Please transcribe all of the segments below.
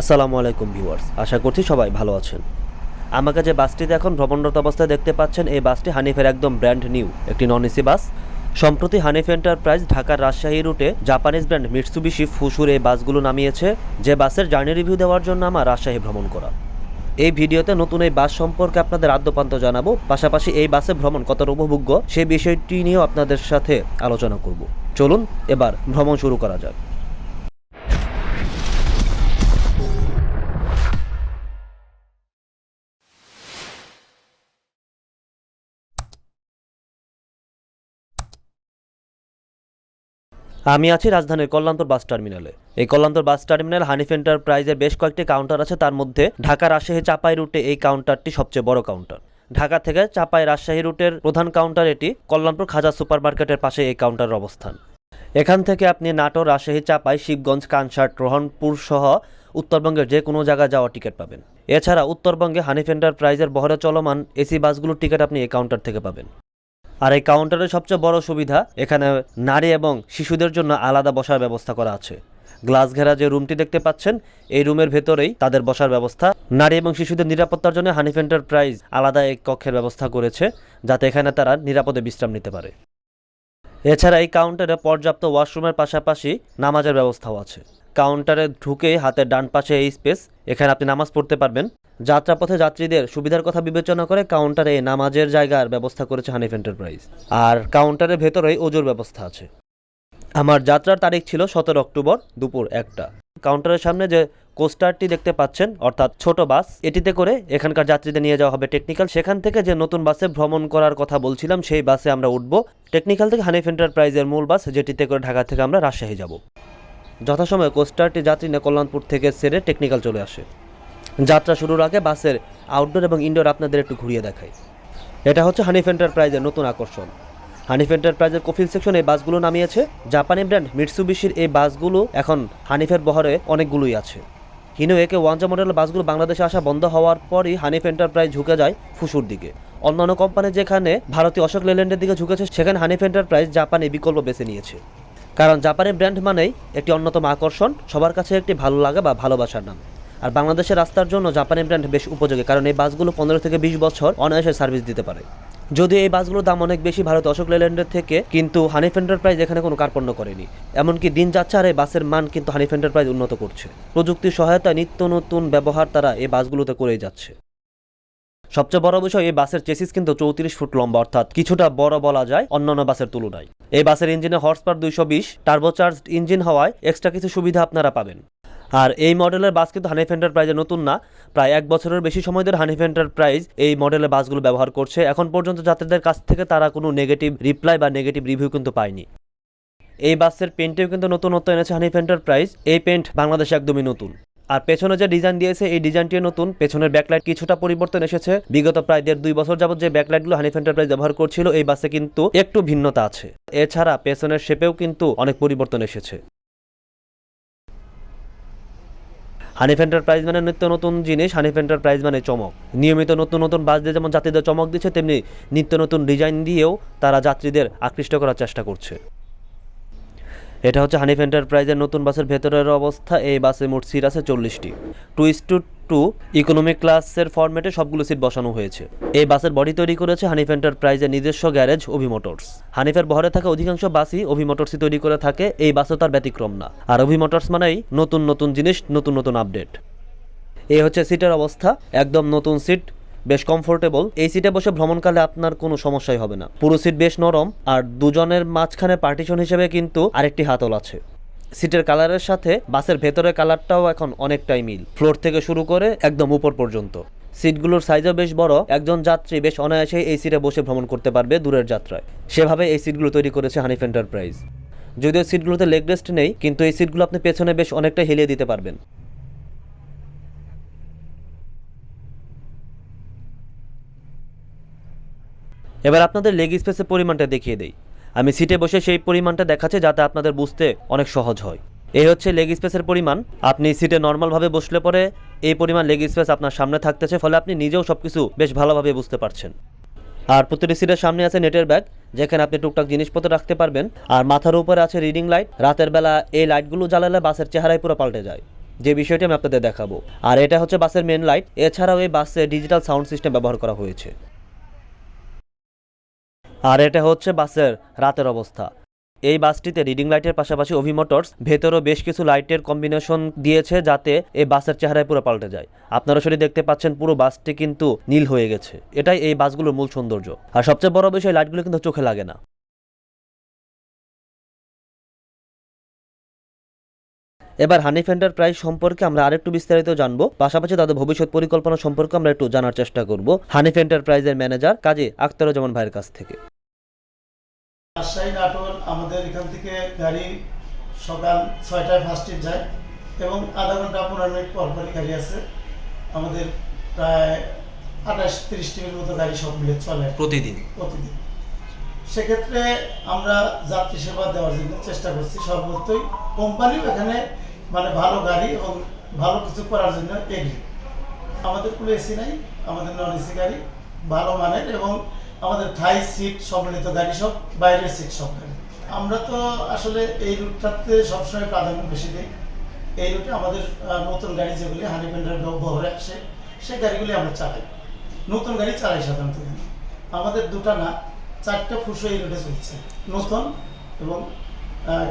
আসসালামু আলাইকুম ভিউয়ার্স, আশা করছি সবাই ভালো আছেন। আমাকে যে বাসটিতে এখন ভ্রমণরত অবস্থায় দেখতে পাচ্ছেন এই বাসটি হানিফের একদম ব্র্যান্ড নিউ, একটি নন এসি বাস। সম্প্রতি হানিফ এন্টারপ্রাইজ ঢাকার রাজশাহী রুটে জাপানিজ ব্র্যান্ড মিটসুবিশি ফুসুর এই বাসগুলো নামিয়েছে, যে বাসের জার্নি রিভিউ দেওয়ার জন্য আমার রাজশাহী ভ্রমণ করা। এই ভিডিওতে নতুন এই বাস সম্পর্কে আপনাদের আদ্যপান্ত জানাব, পাশাপাশি এই বাসে ভ্রমণ কতটা উপভোগ্য সেই বিষয়টি নিয়েও আপনাদের সাথে আলোচনা করব। চলুন, এবার ভ্রমণ শুরু করা যাক। আমি আছি রাজধানীর কল্যাণপুর বাস টার্মিনালে। এই কল্যাণপুর বাস টার্মিনাল হানিফ এন্টারপ্রাইজের বেশ কয়েকটি কাউন্টার আছে। তার মধ্যে ঢাকা রাজশাহী চাপাই রুটে এই কাউন্টারটি সবচেয়ে বড় কাউন্টার। ঢাকা থেকে চাপাই রাজশাহী রুটের প্রধান কাউন্টার এটি কল্যাণপুর খাজা সুপার মার্কেটের পাশে এই কাউন্টারের অবস্থান। এখান থেকে আপনি নাটোর, রাজশাহী, চাপাই, শিবগঞ্জ কানসাট রোহনপুর সহ উত্তরবঙ্গের যে কোনো জায়গায় যাওয়ার টিকিট পাবেন। এছাড়া উত্তরবঙ্গে হানিফ এন্টারপ্রাইজের বহরে চলমান এসি বাসগুলোর টিকিট আপনি এই কাউন্টার থেকে পাবেন। আর এই কাউন্টারের সবচেয়ে বড় সুবিধা, এখানে নারী এবং শিশুদের জন্য আলাদা বসার ব্যবস্থা করা আছে। গ্লাস ঘেরা যে রুমটি দেখতে পাচ্ছেন, এই রুমের ভেতরেই তাদের বসার ব্যবস্থা। নারী এবং শিশুদের নিরাপত্তার জন্য হানিফ এন্টারপ্রাইজ আলাদা এক কক্ষের ব্যবস্থা করেছে, যাতে এখানে তারা নিরাপদে বিশ্রাম নিতে পারে। এছাড়া এই কাউন্টারে পর্যাপ্ত ওয়াশরুমের পাশাপাশি নামাজের ব্যবস্থাও আছে। কাউন্টারে ঢুকে হাতের ডান পাশে এই স্পেস, এখানে আপনি নামাজ পড়তে পারবেন। যাত্রাপথে যাত্রীদের সুবিধার কথা বিবেচনা করে কাউন্টারে নামাজের জায়গার ব্যবস্থা করেছে হানিফ এন্টারপ্রাইজ। আর কাউন্টারের ভেতরেই ওজোর ব্যবস্থা আছে। আমার যাত্রার তারিখ ছিল সতেরো অক্টোবর দুপুর একটা। কাউন্টারের সামনে যে কোস্টারটি দেখতে পাচ্ছেন, অর্থাৎ ছোট বাস, এটিতে করে এখানকার যাত্রীদের নিয়ে যাওয়া হবে টেকনিক্যাল। সেখান থেকে যে নতুন বাসে ভ্রমণ করার কথা বলছিলাম, সেই বাসে আমরা উঠব। টেকনিক্যাল থেকে হানিফ এন্টারপ্রাইজের মূল বাস, যেটিতে করে ঢাকা থেকে আমরা রাজশাহী যাব। যথাসময়ে কোস্টারটি যাত্রী কল্যাণপুর থেকে সেরে টেকনিক্যাল চলে আসে। যাত্রা শুরুর আগে বাসের আউটডোর এবং ইনডোর আপনাদের একটু ঘুরিয়ে দেখাই। এটা হচ্ছে হানিফ এন্টারপ্রাইজের নতুন আকর্ষণ। হানিফ এন্টারপ্রাইজের কফিল সেকশন এই বাসগুলো নামিয়েছে। জাপানি ব্র্যান্ড মিটসুবিশির এই বাসগুলো এখন হানিফের বহরে অনেকগুলোই আছে। হিনো একে ওয়ানজা মডেলের বাসগুলো বাংলাদেশে আসা বন্ধ হওয়ার পরই হানিফ এন্টারপ্রাইজ ঝুঁকে যায় ফুসুর দিকে। অন্যান্য কোম্পানি যেখানে ভারতীয় অশোক লেল্যান্ডের দিকে ঝুঁকেছে, সেখানে হানিফ এন্টারপ্রাইজ জাপানি বিকল্প বেছে নিয়েছে। কারণ জাপানি ব্র্যান্ড মানেই একটি অন্যতম আকর্ষণ, সবার কাছে একটি ভালো লাগা বা ভালোবাসার নাম। আর বাংলাদেশের রাস্তার জন্য জাপানি ব্র্যান্ড বেশ উপযোগী, কারণ এই বাসগুলো পনেরো থেকে বিশ বছর অনায়াসে সার্ভিস দিতে পারে। যদিও এই বাসগুলোর দাম অনেক বেশি, ভারত অশোক লেল্যান্ডের থেকে, কিন্তু হানিফ এন্টারপ্রাইজ এখানে কোনো কার্পণ্য করেনি। এমনকি দিন যাচ্ছে আর এই বাসের মান কিন্তু হানিফ এন্টারপ্রাইজ উন্নত করছে। প্রযুক্তির সহায়তায় নিত্য নতুন ব্যবহার তারা এই বাসগুলোতে করেই যাচ্ছে। সবচেয়ে বড় বিষয়, এই বাসের চেসিস কিন্তু চৌত্রিশ ফুট লম্বা, অর্থাৎ কিছুটা বড় বলা যায় অন্যান্য বাসের তুলনায়। এই বাসের ইঞ্জিনে হর্স পার দুইশো বিশ টার্বোচার্জ ইঞ্জিন হওয়ায় এক্সট্রা কিছু সুবিধা আপনারা পাবেন। আর এই মডেলের বাস কিন্তু হানিফ এন্টারপ্রাইজে নতুন না। প্রায় এক বছরের বেশি সময় ধরে হানিফ এন্টারপ্রাইজ এই মডেলের বাসগুলো ব্যবহার করছে। এখন পর্যন্ত যাত্রীদের কাছ থেকে তারা কোনো নেগেটিভ রিপ্লাই বা নেগেটিভ রিভিউ কিন্তু পায়নি। এই বাসের পেন্টেও কিন্তু নতুনত্ব এনেছে হানিফ এন্টারপ্রাইজ এই পেন্ট বাংলাদেশে একদমই নতুন। আর পেছনে যে ডিজাইন দিয়েছে, এই ডিজাইনটিও নতুন। পেছনের ব্যাকলাইট কিছুটা পরিবর্তন এসেছে। বিগত প্রায় দেড় দুই বছর যাবত যে ব্যাকলাইটগুলো হানিফ এন্টারপ্রাইজ ব্যবহার করছিল, এই বাসে কিন্তু একটু ভিন্নতা আছে। এছাড়া পেছনের শেপেও কিন্তু অনেক পরিবর্তন এসেছে। হানিফ এন্টারপ্রাইজ মানে নিত্য নতুন জিনিস হানিফ এন্টারপ্রাইজ মানে চমক। নিয়মিত নতুন নতুন বাস দিয়ে যেমন যাত্রীদের চমক দিচ্ছে, তেমনি নিত্য নতুন ডিজাইন দিয়েও তারা যাত্রীদের আকৃষ্ট করার চেষ্টা করছে। এটা হচ্ছে হানিফ এন্টারপ্রাইজের নতুন বাসের ভেতরের অবস্থা। এই বাসে মোট সিট আছে চল্লিশটি। টু টু টু ইকোনমিক ক্লাসের ফরম্যাটে সবগুলো সিট বসানো হয়েছে। এই বাসের বডি তৈরি করেছে হানিফ এন্টারপ্রাইজের নিজস্ব গ্যারেজ অভি মোটরস হানিফের বহরে থাকা অধিকাংশ বাসই অভি মোটরসই তৈরি করে থাকে, এই বাসও তার ব্যতিক্রম না। আর অভি মোটরস মানেই নতুন নতুন জিনিস, নতুন নতুন আপডেট এই হচ্ছে সিটের অবস্থা, একদম নতুন সিট বেশ কমফোর্টেবল এই সিটে বসে ভ্রমণকালে আপনার কোনো সমস্যাই হবে না। পুরো সিট বেশ নরম, আর দুজনের মাঝখানে পার্টিশন হিসেবে কিন্তু আরেকটি হাতল আছে। সিটের কালারের সাথে বাসের ভেতরের কালারটাও এখন অনেকটাই মিল। ফ্লোর থেকে শুরু করে একদম উপর পর্যন্ত। সিটগুলোর সাইজও বেশ বড়। একজন যাত্রী বেশ অনায়াসে এই সিটে বসে ভ্রমণ করতে পারবে দূরের যাত্রায়। সেভাবে এই সিটগুলো তৈরি করেছে হানিফ এন্টারপ্রাইজ যদিও সিটগুলোতে লেগ রেস্ট নেই, কিন্তু এই সিটগুলো আপনি পেছনে বেশ অনেকটা হেলিয়ে দিতে পারবেন। এবার আপনাদের লেগ স্পেসের পরিমাণটা দেখিয়ে দেই। আমি সিটে বসে সেই পরিমাণটা দেখাচ্ছি যাতে আপনাদের বুঝতে অনেক সহজ হয়। এই হচ্ছে লেগ স্পেসের পরিমাণ। আপনি সিটে নর্মালভাবে বসলে পরে এই পরিমাণ লেগ স্পেস আপনার সামনে থাকতেছে, ফলে আপনি নিজেও সব কিছু বেশ ভালোভাবে বুঝতে পারছেন। আর প্রতিটি সিটের সামনে আছে নেটের ব্যাগ, যেখানে আপনি টুকটাক জিনিসপত্র রাখতে পারবেন। আর মাথার উপরে আছে রিডিং লাইট রাতের বেলা এই লাইটগুলো জ্বালালে বাসের চেহারাই পুরো পাল্টে যায়। যে বিষয়টি আমি আপনাদের দেখাবো। আর এটা হচ্ছে বাসের মেন লাইট এছাড়াও এই বাসে ডিজিটাল সাউন্ড সিস্টেম ব্যবহার করা হয়েছে। আর এটা হচ্ছে বাসের রাতের অবস্থা। এই বাসটিতে রিডিং লাইটের পাশাপাশি অভি মোটরস ভেতরেও বেশ কিছু লাইটের কম্বিনেশন দিয়েছে যাতে এই বাসের চেহারায় পুরো পাল্টে যায়। আপনারা সেটি দেখতে পাচ্ছেন পুরো বাসটি কিন্তু নীল হয়ে গেছে। এটাই এই বাসগুলোর মূল সৌন্দর্য। আর সবচেয়ে বড় বিষয় লাইটগুলো কিন্তু চোখে লাগে না। এবার হানি হানিফ এন্টারপ্রাইজ সম্পর্কে আমরা আরেকটু বিস্তারিত জানব। পাশাপাশি তাদের ভবিষ্যৎ পরিকল্পনা সম্পর্কে আমরা একটু জানার চেষ্টা করব। হানিফ এন্টারপ্রাইজের ম্যানেজার কাজী আখতারুজ্জামান ভাইয়ের কাছ থেকে। রাজশাহী নাটোর আমাদের এখান থেকে গাড়ি সকাল ছয়টায় ফার্স্টে যায় এবং আধা ঘণ্টা পনেরো মিনিট পর পরই গাড়ি আছে আমাদের প্রায় আঠাশ তিরিশ টিমের মতো গাড়ি সব মিলে চলে। প্রতিদিন? প্রতিদিন। সেক্ষেত্রে আমরা যাত্রী সেবা দেওয়ার জন্য চেষ্টা করছি সর্বত্রই। কোম্পানিও এখানে মানে ভালো গাড়ি এবং ভালো কিছু করার জন্য এগ্রি আমাদের কোনো এসি নাই আমাদের নন এসি গাড়ি ভালো মানের এবং আমাদের থাই সিট সম্মিলিত গাড়ি সব বাইরের সিট সব গাড়ি আমরা তো আসলে এই রুটটাতে সবসময় প্রাধান্য বেশি দিই। এই রুটে আমাদের নতুন গাড়ি যেগুলি হানিপেন্ডার ব্যবহারে আসে, সেই গাড়িগুলি আমরা চালাই। নতুন গাড়ি চালাই সাধারণত। আমাদের দুটা না, চারটা ফুসো এই রুটে চলছে। নতুন এবং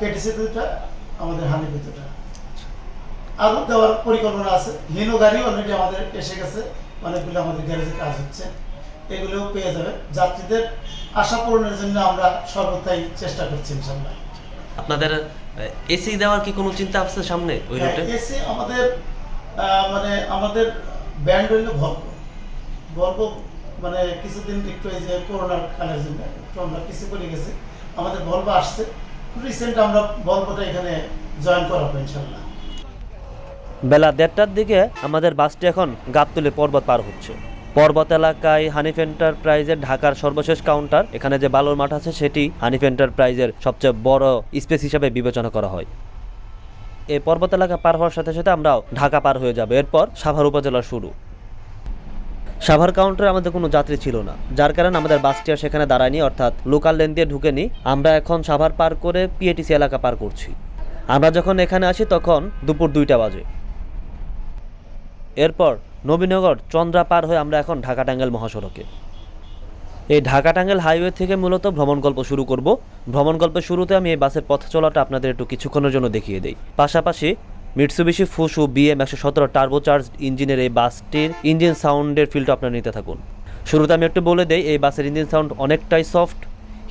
কেটিসি দুটা, আমাদের হানিপে দুটা। আরও দেওয়ার পরিকল্পনা আছে। হিনো গাড়ি অলরেডি আমাদের এসে গেছে। অনেকগুলো আমাদের গ্যারেজে কাজ হচ্ছে। এগুলোও পেয়ে যাবে যাত্রীদের আশা পূরণের জন্য আমরা সর্বদাই চেষ্টা করছি ইনশাল্লাহ আপনাদের এসি দেওয়ার কি কোনো চিন্তা আছে সামনে ওই রুটে? এসি আমাদের মানে আমাদের ব্যান্ড হইল ভলভো ভলভো মানে কিছুদিন একটু এই যে করোনার কালের জন্য একটু আমরা কিছু করে গেছি। আমাদের ভলভো আসছে। রিসেন্ট আমরা ভলভোটা এখানে জয়েন করাবো ইনশাল্লাহ বেলা দেড়টার দিকে আমাদের বাসটি এখন গাবতলি পর্বত পার হচ্ছে। পর্বত এলাকায় হানিফ এন্টারপ্রাইজের ঢাকার সর্বশেষ কাউন্টার। এখানে যে বালুর মাঠ আছে, সেটি হানিফ এন্টারপ্রাইজের সবচেয়ে বড় স্পেস হিসাবে বিবেচনা করা হয়। এই পর্বত এলাকা পার হওয়ার সাথে সাথে আমরাও ঢাকা পার হয়ে যাব। এরপর সাভার উপজেলা শুরু। সাভার কাউন্টারে আমাদের কোনো যাত্রী ছিল না, যার কারণে আমাদের বাসটি আর সেখানে দাঁড়ায়নি, অর্থাৎ লোকাল লেন দিয়ে ঢুকেনি। আমরা এখন সাভার পার করে পিএটিসি এলাকা পার করছি। আমরা যখন এখানে আসি, তখন দুপুর দুইটা বাজে। এরপর নবীনগর চন্দ্রা পার হয়ে আমরা এখন ঢাকা টাঙ্গাইল মহাসড়কে। এই ঢাকা টাঙ্গাইল হাইওয়ে থেকে মূলত ভ্রমণ গল্প শুরু করব। ভ্রমণ গল্পের শুরুতে আমি এই বাসের পথ চলাটা আপনাদের একটু কিছুক্ষণের জন্য দেখিয়ে দিই। পাশাপাশি মিটসুবিশি, ফুসু, বিএম একশো সতেরো টার্বোচার্জ ইঞ্জিনের এই বাসটির ইঞ্জিন সাউন্ডের ফিলটা আপনারা নিতে থাকুন। শুরুতে আমি একটু বলে দেই, এই বাসের ইঞ্জিন সাউন্ড অনেকটাই সফট।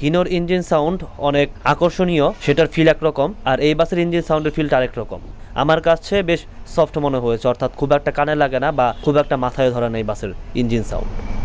হিনোর ইঞ্জিন সাউন্ড অনেক আকর্ষণীয়, সেটার ফিল একরকম। আর এই বাসের ইঞ্জিন সাউন্ডের ফিলটা আরেক রকম। আমার কাছে বেশ সফট মনে হয়েছে, অর্থাৎ খুব একটা কানে লাগে না বা খুব একটা মাথায় ধরা নেই বাসের ইঞ্জিন সাউন্ড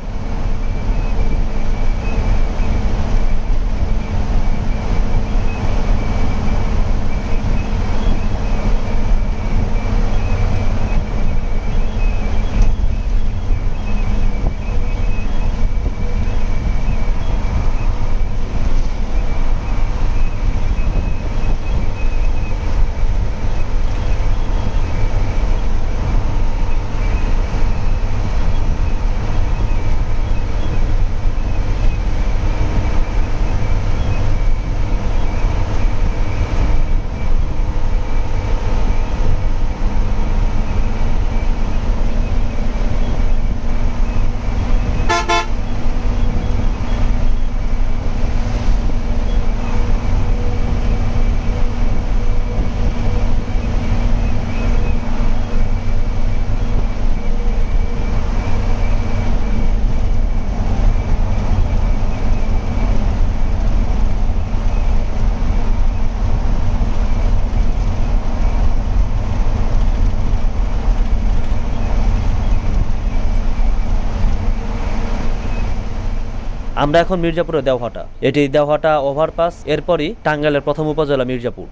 আমরা এখন মির্জাপুরে দেওহাটা। এটি দেওহাটা ওভারপাস, এরপরই টাঙ্গাইলের প্রথম উপজেলা মির্জাপুর।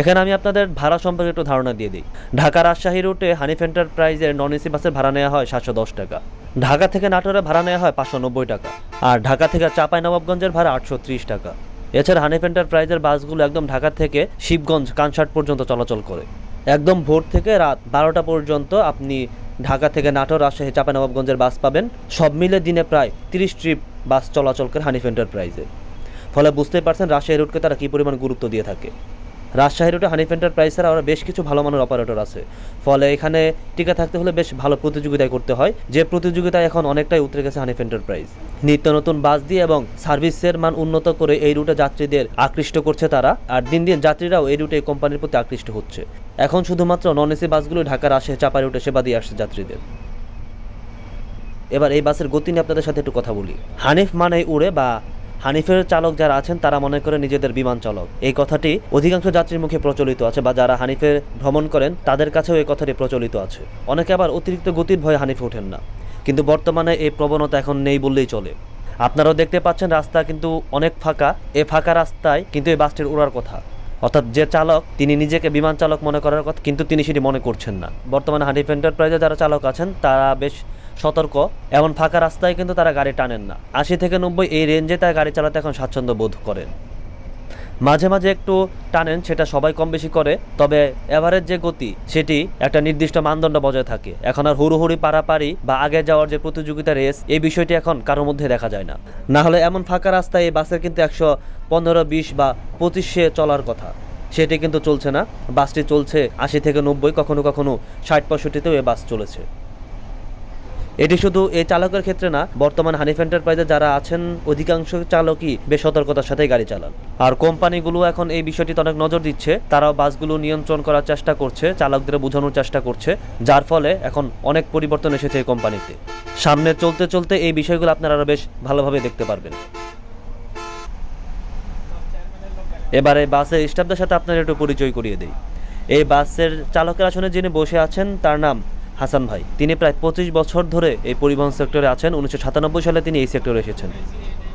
এখানে আমি আপনাদের ভাড়া সম্পর্কে একটু ধারণা দিয়ে দিই। ঢাকা রাজশাহী রুটে হানিফ এন্টারপ্রাইজের নন এসি বাসের ভাড়া নেওয়া হয় সাতশো দশ টাকা। ঢাকা থেকে নাটোরে ভাড়া নেওয়া হয় পাঁচশো নব্বই টাকা। আর ঢাকা থেকে নবাবগঞ্জের ভাড়া আটশো ত্রিশ টাকা। এছাড়া হানিফ এন্টারপ্রাইজের বাসগুলো একদম ঢাকা থেকে শিবগঞ্জ, কানসাট পর্যন্ত চলাচল করে। একদম ভোর থেকে রাত বারোটা পর্যন্ত আপনি ঢাকা থেকে নাটোর, রাজশাহী, চাপানবাবগঞ্জের বাস পাবেন। সব মিলে দিনে প্রায় তিরিশ ট্রিপ বাস চলাচল করে হানিফ এন্টারপ্রাইজে। ফলে বুঝতে পারছেন রাজশাহী রুটকে তারা কী পরিমাণ গুরুত্ব দিয়ে থাকে। রাজশাহী রুটে হানিফ এন্টারপ্রাইজের আরও বেশ কিছু ভালো মানের অপারেটর আছে। ফলে এখানে টিকে থাকতে হলে বেশ ভালো প্রতিযোগিতায় করতে হয়। যে প্রতিযোগিতায় এখন অনেকটাই উতরে গেছে হানিফ এন্টারপ্রাইজ নিত্য নতুন বাস দিয়ে এবং সার্ভিসের মান উন্নত করে এই রুটে যাত্রীদের আকৃষ্ট করছে তারা। আর দিন দিন যাত্রীরাও এই রুটে কোম্পানির প্রতি আকৃষ্ট হচ্ছে। এখন শুধুমাত্র নন এসি বাসগুলো ঢাকার আসে চাপা রুটে সেবা দিয়ে আসছে যাত্রীদের। এবার এই বাসের গতি নিয়ে আপনাদের সাথে একটু কথা বলি। হানিফ মানে উড়ে বা হানিফের চালক যারা আছেন, তারা মনে করে নিজেদের বিমান চালক। এই কথাটি অধিকাংশ যাত্রীর মুখে প্রচলিত আছে বা যারা হানিফে ভ্রমণ করেন, তাদের কাছেও এই কথাটি প্রচলিত আছে। অনেকে আবার অতিরিক্ত গতির ভয়ে হানিফে ওঠেন না। কিন্তু বর্তমানে এই প্রবণতা এখন নেই বললেই চলে। আপনারাও দেখতে পাচ্ছেন রাস্তা কিন্তু অনেক ফাঁকা। এই ফাঁকা রাস্তায় কিন্তু এই বাসটির উড়ার কথা। অর্থাৎ যে চালক, তিনি নিজেকে বিমান চালক মনে করার কথা, কিন্তু তিনি সেটি মনে করছেন না। বর্তমানে হানিফ এন্টারপ্রাইজে যারা চালক আছেন, তারা বেশ সতর্ক। এমন ফাঁকা রাস্তায় কিন্তু তারা গাড়ি টানেন না। আশি থেকে নব্বই এই রেঞ্জে তারা গাড়ি চালাতে এখন স্বাচ্ছন্দ্য বোধ করেন। মাঝে মাঝে একটু টানেন, সেটা সবাই কম বেশি করে, তবে এভারেজ যে গতি, সেটি একটা নির্দিষ্ট মানদণ্ড বজায় থাকে। এখন আর হুড়ুহুড়ি পারাপারি বা আগে যাওয়ার যে প্রতিযোগিতা রেস, এই বিষয়টি এখন কারোর মধ্যে দেখা যায় না। না হলে এমন ফাঁকা রাস্তায় এই বাসের কিন্তু একশো পনেরো, বিশ বা পঁচিশে চলার কথা। সেটি কিন্তু চলছে না। বাসটি চলছে আশি থেকে নব্বই, কখনো কখনো ষাট, পঁয়ষট্টিতেও এই বাস চলেছে। এটি শুধু এই চালকের ক্ষেত্রে না, বর্তমান হানিফ এন্টারপ্রাইজে যারা আছেন, অধিকাংশ চালকই বেশ সতর্কতার সাথে গাড়ি চালান। আর কোম্পানিগুলো এখন এই বিষয়টিতে অনেক নজর দিচ্ছে, তারাও বাসগুলো নিয়ন্ত্রণ করার চেষ্টা করছে, চালকদের বোঝানোর চেষ্টা করছে, যার ফলে এখন অনেক পরিবর্তন এসেছে এই কোম্পানিতে। সামনে চলতে চলতে এই বিষয়গুলো আপনারা আরও বেশ ভালোভাবে দেখতে পারবেন। এবারে বাসের স্টাফদের সাথে আপনার একটু পরিচয় করিয়ে দিই। এই বাসের চালকের আসনে যিনি বসে আছেন, তার নাম হাসান ভাই। তিনি প্রায় পঁচিশ বছর ধরে এই পরিবহন সেক্টরে আছেন। উনিশশো সাতানব্বই সালে তিনি এই সেক্টরে এসেছেন।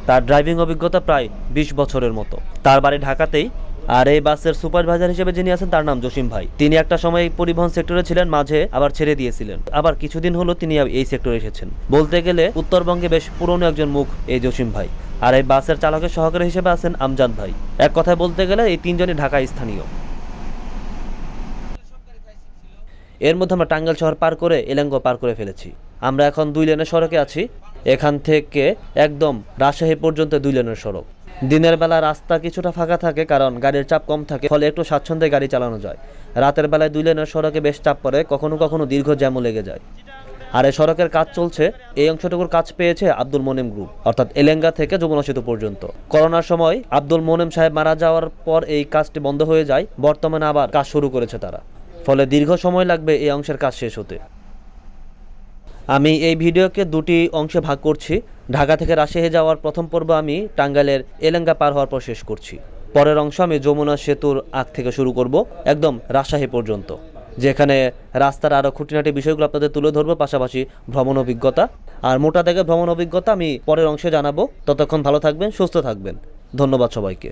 তার ড্রাইভিং অভিজ্ঞতা প্রায় বিশ বছরের মতো। তার বাড়ি ঢাকাতেই। আর এই বাসের সুপারভাইজার হিসেবে যিনি আছেন, তার নাম জসিম ভাই। তিনি একটা সময় এই পরিবহন সেক্টরে ছিলেন, মাঝে আবার ছেড়ে দিয়েছিলেন। আবার কিছুদিন হলো তিনি এই সেক্টরে এসেছেন। বলতে গেলে উত্তরবঙ্গে বেশ পুরনো একজন মুখ এই জসিম ভাই। আর এই বাসের চালকের সহকারী হিসেবে আছেন আমজাদ ভাই। এক কথায় বলতে গেলে এই তিনজনই ঢাকা স্থানীয়। এর মধ্যে আমরা টাঙ্গাইল শহর পার করে এলেঙ্গো পার করে ফেলেছি। আমরা এখন দুই লেনের সড়কে আছি। এখান থেকে একদম রাজশাহী পর্যন্ত দুই লেনের সড়ক। দিনের বেলা রাস্তা কিছুটা ফাঁকা থাকে কারণ গাড়ির চাপ কম থাকে, ফলে একটু স্বাচ্ছন্দ্যে গাড়ি চালানো যায়। রাতের বেলায় দুই লেনের সড়কে বেশ চাপ পড়ে, কখনো কখনো দীর্ঘ জ্যামও লেগে যায়। আর এই সড়কের কাজ চলছে, এই অংশটুকুর কাজ পেয়েছে আব্দুল মোনেম গ্রুপ, অর্থাৎ এলেঙ্গা থেকে যমুনা সেতু পর্যন্ত। করোনার সময় আব্দুল মোনেম সাহেব মারা যাওয়ার পর এই কাজটি বন্ধ হয়ে যায়, বর্তমানে আবার কাজ শুরু করেছে তারা। ফলে দীর্ঘ সময় লাগবে এই অংশের কাজ শেষ হতে। আমি এই ভিডিওকে দুটি অংশে ভাগ করছি। ঢাকা থেকে রাজশাহী যাওয়ার প্রথম পর্ব আমি টাঙ্গাইলের এলেঙ্গা পার হওয়ার পর শেষ করছি। পরের অংশ আমি যমুনা সেতুর আগ থেকে শুরু করব, একদম রাজশাহী পর্যন্ত, যেখানে রাস্তার আরও খুঁটিনাটি বিষয়গুলো আপনাদের তুলে ধরবো, পাশাপাশি ভ্রমণ অভিজ্ঞতা। আর মোটা থেকে ভ্রমণ অভিজ্ঞতা আমি পরের অংশে জানাব। ততক্ষণ ভালো থাকবেন, সুস্থ থাকবেন। ধন্যবাদ সবাইকে।